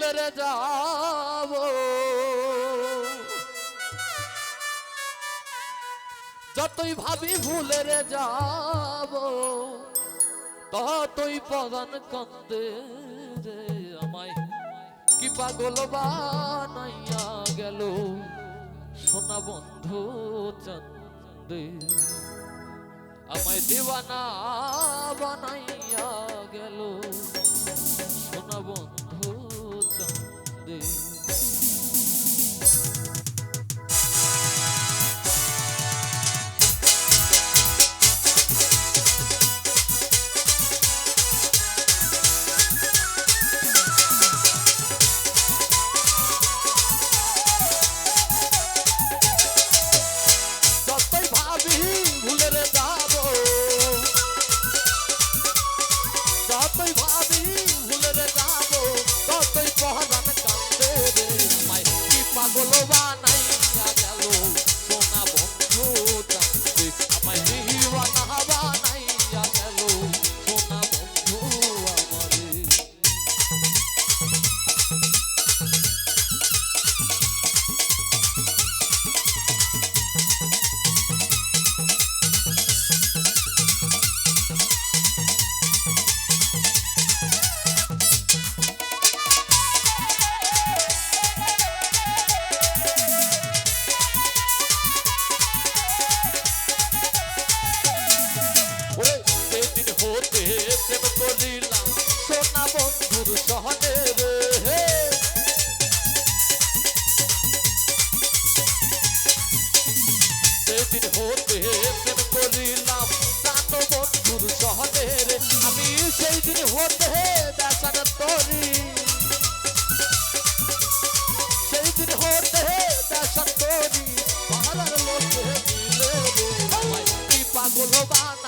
ভুলে রে যাব। যতই ভাবি ভুলে রে যাব, ততই পদান কন্দে রে আমায়। কি পাগল বানাইয়া গেল সোনা বন্ধু চন্দে আমায় দেওয়ানা বানাইয়া গেল সহজে প্রেম করিলাম প্রাণ বন্ধুর সহজে আমি সেই দিন হতে দেশার তরি সেই দিন হতে দেশার তরি পাহাড়ের লোকে পাগল বান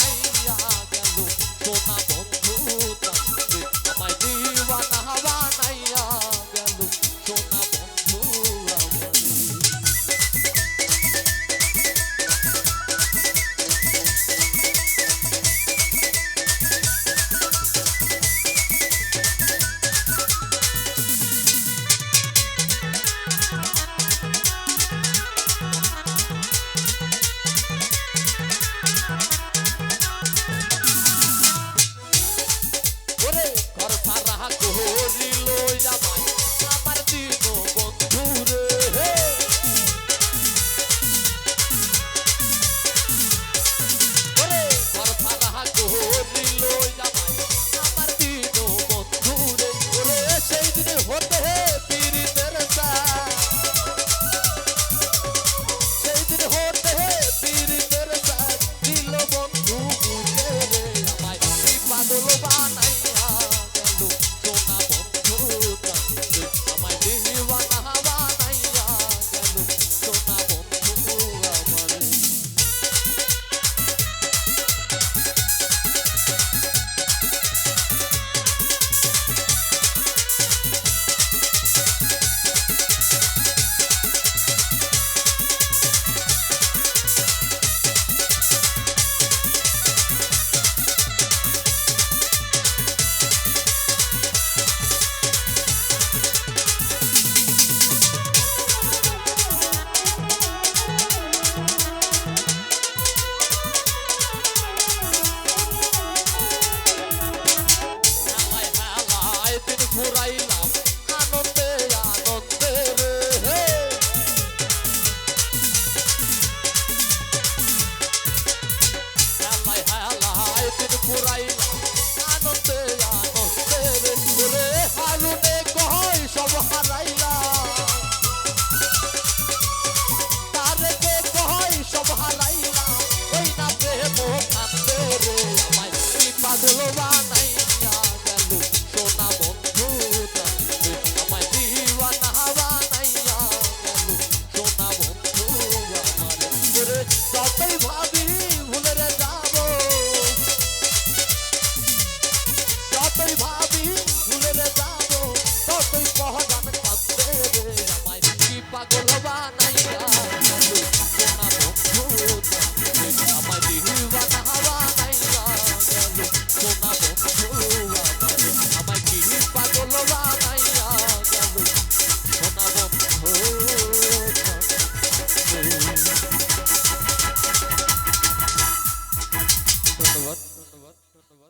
everybody.